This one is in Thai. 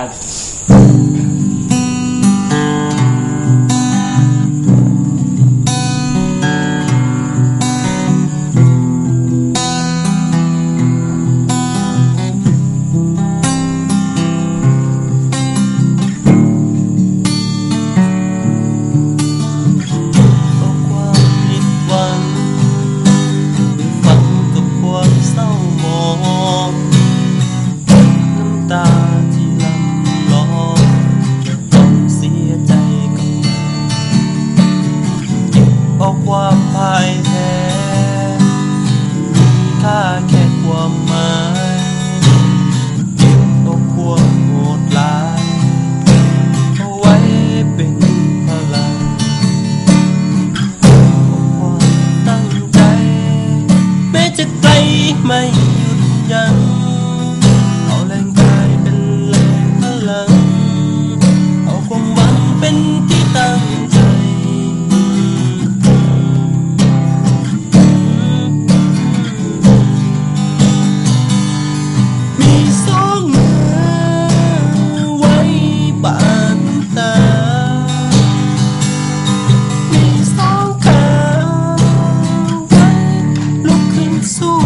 า ยันเอาแรงกายเป็นแรงพลัง เอาความหวังเป็นที่ตั้งใจ มีสองมือไว้ปานตา มีสองขาไว้ลุกขึ้นสู้